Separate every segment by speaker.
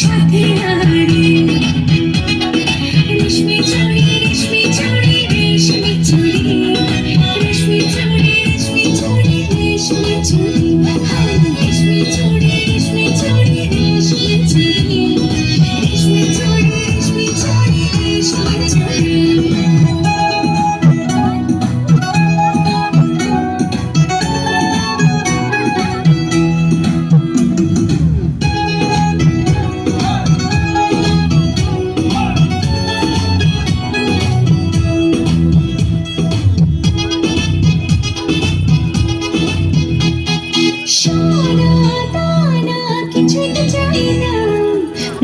Speaker 1: সাথী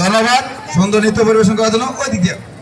Speaker 2: ধন্যবাদ। সুন্দর নৃত্য পরিবেশন করার জন্য ওই দিক দিয়ে।